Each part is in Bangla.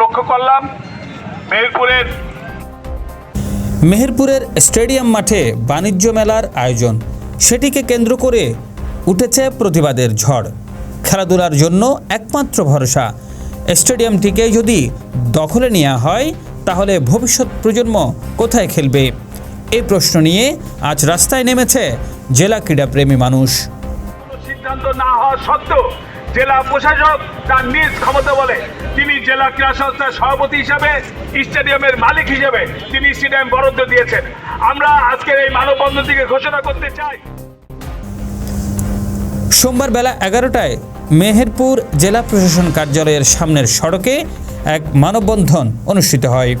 লক্ষ্য করলাম মেহেরপুরের মেহেরপুরের স্টেডিয়াম মাঠে বাণিজ্য মেলার আয়োজন। সেটিকে কেন্দ্র করে উঠেছে প্রতিবাদের ঝড়। খেলাধুলার জন্য একমাত্র ভরসা। স্টেডিয়ামটিকে যদি দখলে নেওয়া হয় তাহলে ভবিষ্যৎ প্রজন্ম কোথায় খেলবে? এই প্রশ্ন নিয়ে আজ রাস্তায় নেমেছে জেলা ক্রীড়াপ্রেমী মানুষ। সিদ্ধান্ত না হওয়া সত্ত্বেও জেলা প্রশাসক তার নিজ ক্ষমতা বলে। তিনি জেলা ক্রীড়া সংস্থার সভাপতি হিসাবে, স্টেডিয়ামের মালিক হিসেবে তিনি স্টেডিয়াম বরাদ্দ দিয়েছেন। আমরা আজকের এই মানববন্ধন থেকে ঘোষণা করতে চাই। সোমবার বেলা এগারোটায় মেহেরপুর জেলা প্রশাসন কার্যালয়ের সামনের সড়কে এক মানববন্ধন অনুষ্ঠিত হয়।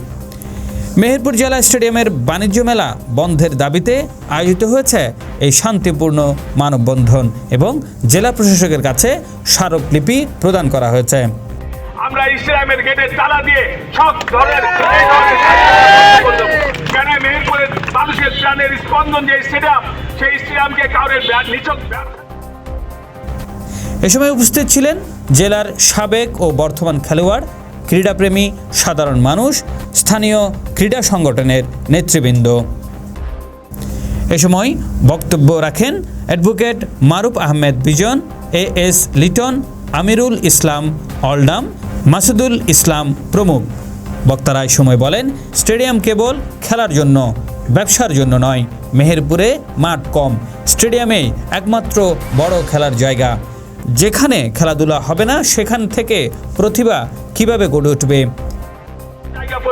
মেহেরপুর জেলা স্টেডিয়ামের বাণিজ্য মেলা বন্ধের দাবিতে আয়োজিত হয়েছে এই শান্তিপূর্ণ মানববন্ধন এবং জেলা প্রশাসকের কাছে স্মারকলিপি প্রদান করা হয়েছে আমরা স্টেডিয়ামের গেটে তালা দিয়ে সব ধরনের। কেন মেহেরপুরের মানুষের প্রাণের স্পন্দন যে স্টেডিয়াম সেই স্টেডিয়ামকে কাউরের নিচক এ সময় উপস্থিত ছিলেন জেলার সাবেক ও বর্তমান খেলোয়াড় ক্রীড়াপ্রেমী সাধারণ মানুষ স্থানীয় ক্রীড়া সংগঠনের নেতৃবৃন্দ এ সময় বক্তব্য রাখেন advocate Maruf Ahmed Bijon, A S Liton, Amirul Islam অলডাম, Masudul Islam প্রমুখ। বক্তারা সময় বলেন, স্টেডিয়াম কেবল খেলার জন্য, ব্যবসার জন্য নয়, মেহেরপুরে মাঠ কম, স্টেডিয়ামে একমাত্র বড় খেলার জায়গা। যেখানে খেলাধুলা হবে না, সেখান থেকে প্রতিভা কীভাবে গড়ে উঠবে?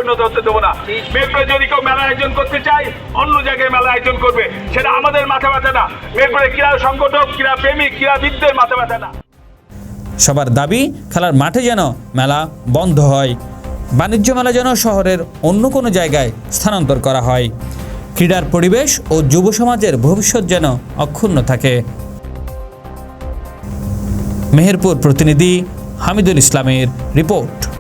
পরিণত হতে দেবো না। মেরপুরে যদি কেউ মেলা আয়োজন করতে চায়, অন্য জায়গায় মেলা আয়োজন করবে। সেটা আমাদের মাথা ব্যথা না। মেরপুরে ক্রীড়া সংগঠক, ক্রীড়া প্রেমী ক্রীড়াবিদদের মাথা ব্যথা না। সবার দাবি, খেলার মাঠে যেন মেলা বন্ধ হয়। বাণিজ্য মেলা যেন শহরের অন্য কোনো জায়গায় স্থানান্তর করা হয়। ক্রীড়ার পরিবেশ ও যুব সমাজের ভবিষ্যৎ যেন অক্ষুণ্ণ থাকে। মেহেরপুর প্রতিনিধি হামিদুল ইসলামের রিপোর্ট।